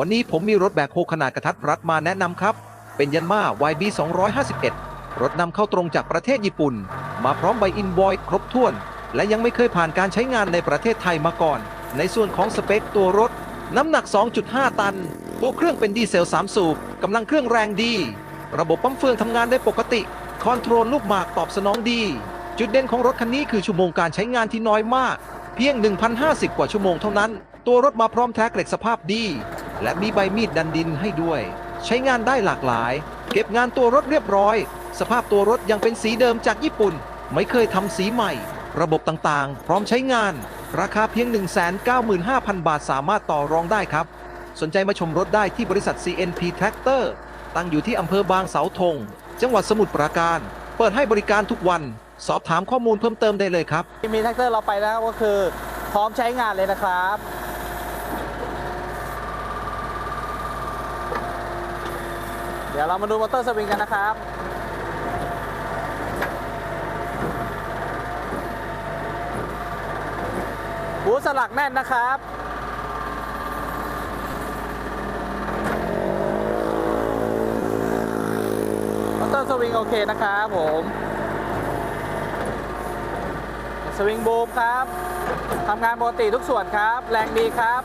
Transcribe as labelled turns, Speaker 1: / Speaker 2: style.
Speaker 1: วันนี้ผมมีรถแบคโฮขนาดกระทัดรัดมาแนะนำครับ เป็นยันมา YB 251 รถนำเข้าตรงจากประเทศญี่ปุ่น มาพร้อมใบอินบอยครบถ้วน และยังไม่เคยผ่านการใช้งานในประเทศไทยมาก่อน ในส่วนของสเปคตัวรถ น้ำหนัก 2.5 ตัน ตัวเครื่องเป็นดีเซล 3 สูบกำลังเครื่องแรงดี ระบบปั๊มเฟืองทำงานได้ปกติ คอนโทรลลูกหมากตอบสนองดี จุดเด่นของรถคันนี้คือชั่วโมงการใช้งานที่น้อยมาก เพียง 1,050 กว่าชั่วโมงเท่านั้น ตัวรถมาพร้อมแท็กเหล็กสภาพดี และมีใบมีดดันดินให้ด้วย ใช้งานได้หลากหลาย เก็บงานตัวรถเรียบร้อย สภาพตัวรถยังเป็นสีเดิมจากญี่ปุ่น ไม่เคยทำสีใหม่ ระบบต่างๆ พร้อมใช้งาน ราคาเพียง 195,000 บาทสามารถต่อรองได้ครับ สนใจมาชมรถได้ที่บริษัท CNP Tractor ตั้งอยู่ที่อำเภอบางเสาธง จังหวัดสมุทรปราการ เปิดให้บริการทุกวัน สอบถามข้อมูลเพิ่มเติมได้เลยครับ
Speaker 2: มีแท็กเตอร์เราไปแล้วก็คือ พร้อมใช้งานเลยนะครับ เดี๋ยวเรามาดูมอเตอร์สวิงกันนะครับหูสลักแน่นนะครับ มอเตอร์สวิงโอเคนะครับผม สวิงบูมครับ ทำงานปกติทุกส่วนครับ แรงดีครับ